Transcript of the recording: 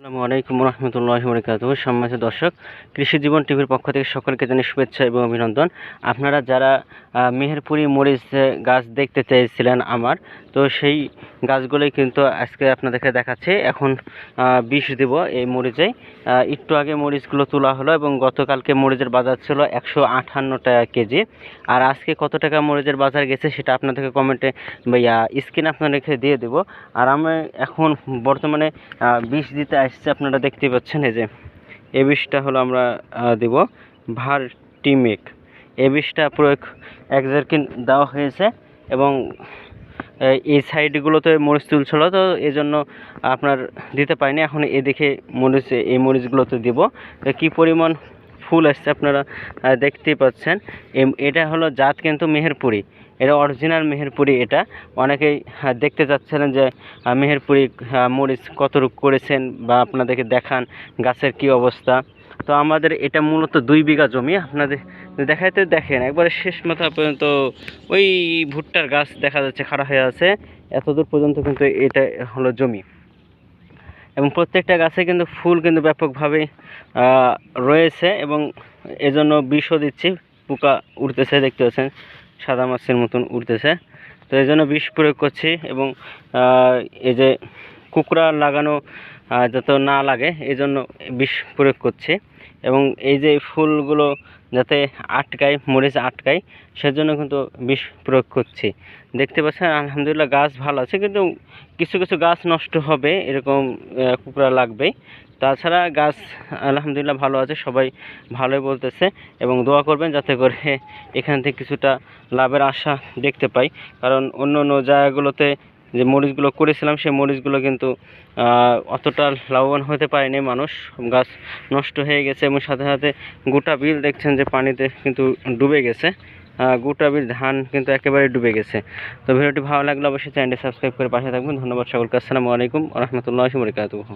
আসসালামু আলাইকুম রহমতুল্লাহ বরকাত সম্মানিত দর্শক, কৃষি জীবন টিভির পক্ষ থেকে সকলকে জানাই শুভেচ্ছা এবং অভিনন্দন। আপনারা যারা মেহেরপুরি মরিচ গাছ দেখতে চেয়েছিলেন আমার, তো সেই গাছগুলোই কিন্তু আজকে আপনাদেরকে দেখাচ্ছে। এখন বিষ দেব এই মরিচে। একটু আগে মরিচগুলো তোলা হলো এবং গতকালকে মরিচের বাজার ছিল একশো আটান্ন টাকা কেজি। আর আজকে কত টাকা মরিচের বাজার গেছে সেটা আপনাদেরকে কমেন্টে স্ক্রিন আপনাদেরকে দিয়ে দেবো। আর আমি এখন বর্তমানে বিষ দিতে আসছে, আপনারা দেখতে পাচ্ছেন এই যে এ বিষটা হলো আমরা দেব ভার টিমেক। এ বিষটা প্রয়োগ এক জার্কিন দেওয়া হয়েছে এবং এই সাইডগুলোতে মরিচ তুলছিল, তো এই জন্য আপনার দিতে পারিনি। এখন এদিকে মরিচ, এই মরিচগুলোতে দিব। কী পরিমাণ ফুল আসছে আপনারা দেখতেই পাচ্ছেন। এটা হলো জাত কিন্তু মেহেরপুরি। এটা অরিজিনাল মেহেরপুরি এটা। অনেকেই আহ, দেখতে চাচ্ছিলেন যে মেহেরপুরি মরিচ কত রূপ করেছেন বা আপনাদেরকে দেখান গাছের কি অবস্থা। তো আমাদের এটা মূলত দুই বিঘা জমি আপনাদের দেখাইতে দেখেন। একবারে শেষ মাথা পর্যন্ত ওই ভুট্টার গাছ দেখা যাচ্ছে খাড়া হয়ে আছে। এতদূর পর্যন্ত কিন্তু এটা হলো জমি। এবং প্রত্যেকটা গাছে কিন্তু ফুল কিন্তু ব্যাপকভাবে রয়েছে এবং এজন্য বিষও দিচ্ছি। পোকা উঠতেছে দেখতে পাচ্ছেন? সাদা মাছের মতন উঠতেছে তো এই জন্য বিষ প্রয়োগ করছি এবং এই যে কুকড়া লাগানো যত না লাগে এই জন্য বিষ প্রয়োগ করছি। এবং এই যে ফুলগুলো যাতে আটকায় মরিচ আটকায় সেজন্য কিন্তু বিষ প্রয়োগ করছি। দেখতে পাচ্ছেন আলহামদুলিল্লাহ গাছ ভালো আছে কিন্তু কিছু কিছু গাছ নষ্ট হবে এরকম আহ, কুকড়া লাগবেই। তাছাড়া গাছ আলহামদুলিল্লাহ ভালো আছে সবাই ভালোই বলতেছে এবং দোয়া করবেন যাতে করে এখান থেকে কিছুটা লাভের আশা দেখতে পাই। কারণ অন্য অন্য জায়গাগুলোতে যে মরিচগুলো করেছিলাম, সেই মরিচগুলো কিন্তু অতটা লাভবান হতে পারেনি মানুষ। গাছ নষ্ট হয়ে গেছে এবং সাথে সাথে গোটা বিল দেখছেন যে পানিতে কিন্তু ডুবে গেছে। গোটা বিল ধান কিন্তু একেবারে ডুবে গেছে। তো ভিডিওটি ভালো লাগলে অবশ্যই চ্যানেলটি সাবস্ক্রাইব করে পাশে থাকবেন। ধন্যবাদ সকলকে। আসসালামু আলাইকুম রহমতুল্লাহ বরকাতুহ।